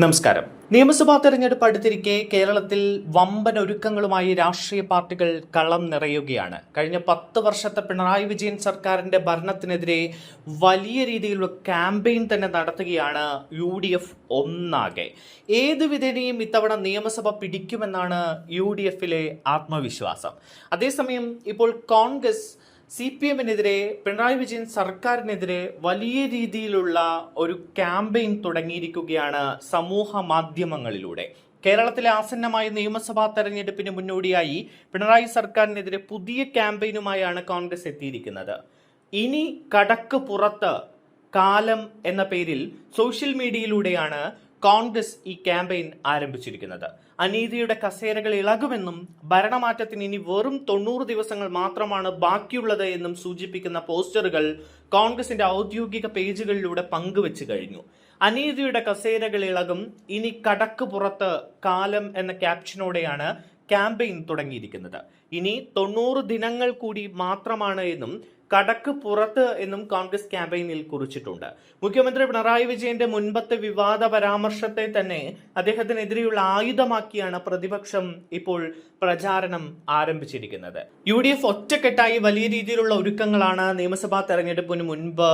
നമസ്കാരം. നിയമസഭാ തെരഞ്ഞെടുപ്പ് അടുത്തിരിക്കെ കേരളത്തിൽ വമ്പൻ ഒരുക്കങ്ങളുമായി രാഷ്ട്രീയ പാർട്ടികൾ കളം നിറയുകയാണ്. കഴിഞ്ഞ പത്ത് വർഷത്തെ പിണറായി വിജയൻ സർക്കാരിന്റെ ഭരണത്തിനെതിരെ വലിയ രീതിയിലുള്ള ക്യാമ്പയിൻ തന്നെ നടത്തുകയാണ് യു ഡി എഫ് ഒന്നാകെ. ഏത് വിധേനയും ഇത്തവണ നിയമസഭ പിടിക്കുമെന്നാണ് യു ഡി എഫിലെ ആത്മവിശ്വാസം. അതേസമയം ഇപ്പോൾ കോൺഗ്രസ് സി പി എമ്മിനെതിരെ പിണറായി വിജയൻ സർക്കാരിനെതിരെ വലിയ രീതിയിലുള്ള ഒരു ക്യാമ്പയിൻ തുടങ്ങിയിരിക്കുകയാണ് സമൂഹ മാധ്യമങ്ങളിലൂടെ. കേരളത്തിലെ ആസന്നമായ നിയമസഭാ തെരഞ്ഞെടുപ്പിന് മുന്നോടിയായി പിണറായി സർക്കാരിനെതിരെ പുതിയ ക്യാമ്പയിനുമായാണ് കോൺഗ്രസ് എത്തിയിരിക്കുന്നത്. ഇനി കടക്ക് പുറത്ത് കാലം എന്ന പേരിൽ സോഷ്യൽ മീഡിയയിലൂടെയാണ് കോൺഗ്രസ് ഈ ക്യാമ്പയിൻ ആരംഭിച്ചിരിക്കുന്നത്. അനീതിയുടെ കസേരകൾ ഇളകുമെന്നും ഭരണമാറ്റത്തിന് ഇനി വെറും തൊണ്ണൂറ് ദിവസങ്ങൾ മാത്രമാണ് ബാക്കിയുള്ളത് എന്നും സൂചിപ്പിക്കുന്ന പോസ്റ്ററുകൾ കോൺഗ്രസിന്റെ ഔദ്യോഗിക പേജുകളിലൂടെ പങ്കുവച്ചു കഴിഞ്ഞു. അനീതിയുടെ കസേരകൾ ഇളകും ഇനി കടക്ക് പുറത്ത് കാലം എന്ന ക്യാപ്ഷനോടെയാണ് ക്യാമ്പയിൻ തുടങ്ങിയിരിക്കുന്നത്. ഇനി തൊണ്ണൂറ് ദിനങ്ങൾ കൂടി മാത്രമാണ് എന്നും കടക്ക് പുറത്ത് എന്നും കോൺഗ്രസ് ക്യാമ്പയിനിൽ കുറിച്ചിട്ടുണ്ട്. മുഖ്യമന്ത്രി പിണറായി വിജയന്റെ മുൻപത്തെ വിവാദ പരാമർശത്തെ തന്നെ അദ്ദേഹത്തിനെതിരെയുള്ള ആയുധമാക്കിയാണ് പ്രതിപക്ഷം ഇപ്പോൾ പ്രചാരണം ആരംഭിച്ചിരിക്കുന്നത്. യു ഡി എഫ് ഒറ്റക്കെട്ടായി വലിയ രീതിയിലുള്ള ഒരുക്കങ്ങളാണ് നിയമസഭാ തെരഞ്ഞെടുപ്പിന് മുൻപ്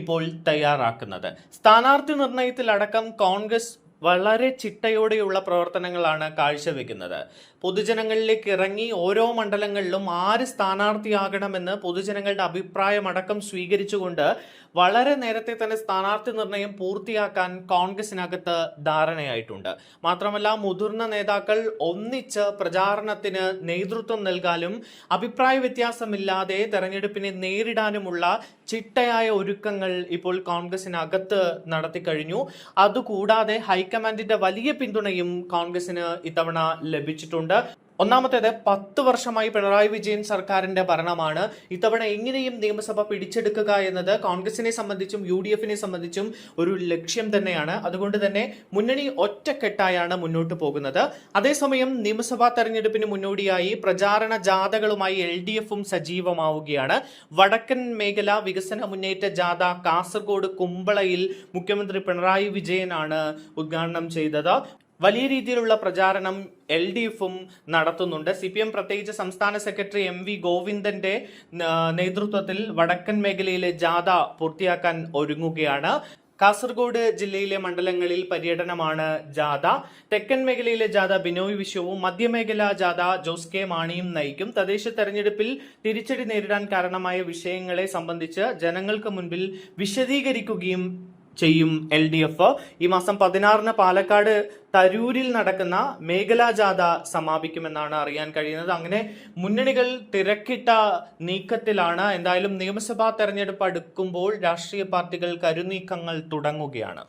ഇപ്പോൾ തയ്യാറാക്കുന്നത്. സ്ഥാനാർത്ഥി നിർണയത്തിലടക്കം കോൺഗ്രസ് വളരെ ചിട്ടയോടെയുള്ള പ്രവർത്തനങ്ങളാണ് കാഴ്ചവെക്കുന്നത്. പൊതുജനങ്ങളിലേക്ക് ഇറങ്ങി ഓരോ മണ്ഡലങ്ങളിലും ആര് സ്ഥാനാർത്ഥിയാകണമെന്ന് പൊതുജനങ്ങളുടെ അഭിപ്രായമടക്കം സ്വീകരിച്ചുകൊണ്ട് വളരെ നേരത്തെ തന്നെ സ്ഥാനാർത്ഥി നിർണയം പൂർത്തിയാക്കാൻ കോൺഗ്രസിനകത്ത് ധാരണയായിട്ടുണ്ട്. മാത്രമല്ല മുതിർന്ന നേതാക്കൾ ഒന്നിച്ച് പ്രചാരണത്തിന് നേതൃത്വം നൽകാനും അഭിപ്രായ വ്യത്യാസമില്ലാതെ തെരഞ്ഞെടുപ്പിനെ നേരിടാനുമുള്ള ചിട്ടയായ ഒരുക്കങ്ങൾ ഇപ്പോൾ കോൺഗ്രസിനകത്ത് നടത്തി കഴിഞ്ഞു അതുകൂടാതെ ഹൈക്കമാൻഡിന്റെ വലിയ പിന്തുണയും കോൺഗ്രസിന് ഇത്തവണ ലഭിച്ചിട്ടുണ്ട്. ഒന്നാമത്തേത് പത്ത് വർഷമായി പിണറായി വിജയൻ സർക്കാരിന്റെ ഭരണമാണ്. ഇത്തവണ എങ്ങനെയും നിയമസഭ പിടിച്ചെടുക്കുക എന്നത് കോൺഗ്രസിനെ സംബന്ധിച്ചും യു ഡി എഫിനെ സംബന്ധിച്ചും ഒരു ലക്ഷ്യം തന്നെയാണ്. അതുകൊണ്ട് തന്നെ മുന്നണി ഒറ്റക്കെട്ടായാണ് മുന്നോട്ട് പോകുന്നത്. അതേസമയം നിയമസഭാ തെരഞ്ഞെടുപ്പിന് മുന്നോടിയായി പ്രചാരണ ജാഥകളുമായി എൽ ഡി എഫും സജീവമാവുകയാണ്. വടക്കൻ മേഖല വികസന മുന്നേറ്റ ജാഥ കാസർഗോഡ് കുമ്പളയിൽ മുഖ്യമന്ത്രി പിണറായി വിജയനാണ് ഉദ്ഘാടനം ചെയ്തത്. വലിയ രീതിയിലുള്ള പ്രചാരണം എൽ ഡി എഫും നടത്തുന്നുണ്ട്. സി പി എം പ്രത്യേകിച്ച് സംസ്ഥാന സെക്രട്ടറി എം വി ഗോവിന്ദന്റെ നേതൃത്വത്തിൽ വടക്കൻ മേഖലയിലെ ജാഥ പൂർത്തിയാക്കാൻ ഒരുങ്ങുകയാണ്. കാസർഗോഡ് ജില്ലയിലെ മണ്ഡലങ്ങളിൽ പര്യടനമാണ് ജാഥ. തെക്കൻ മേഖലയിലെ ജാഥ ബിനോയ് വിശ്വവും മധ്യമേഖല ജാഥ ജോസ് കെ മാണിയും നയിക്കും. തദ്ദേശ തെരഞ്ഞെടുപ്പിൽ തിരിച്ചടി നേരിടാൻ കാരണമായ വിഷയങ്ങളെ സംബന്ധിച്ച് ജനങ്ങൾക്ക് മുൻപിൽ വിശദീകരിക്കുകയും ചെയ്യും എൽ ഡി എഫ്. ഈ മാസം പതിനാറിന് പാലക്കാട് തരൂരിൽ നടക്കുന്ന മേഖലാ ജാഥ സമാപിക്കുമെന്നാണ് അറിയാൻ കഴിയുന്നത്. അങ്ങനെ മുന്നണികൾ തിരക്കിട്ട നീക്കത്തിലാണ് എന്തായാലും നിയമസഭാ തെരഞ്ഞെടുപ്പ് അടുക്കുമ്പോൾ രാഷ്ട്രീയ പാർട്ടികൾ കരുനീക്കങ്ങൾ തുടങ്ങുകയാണ്.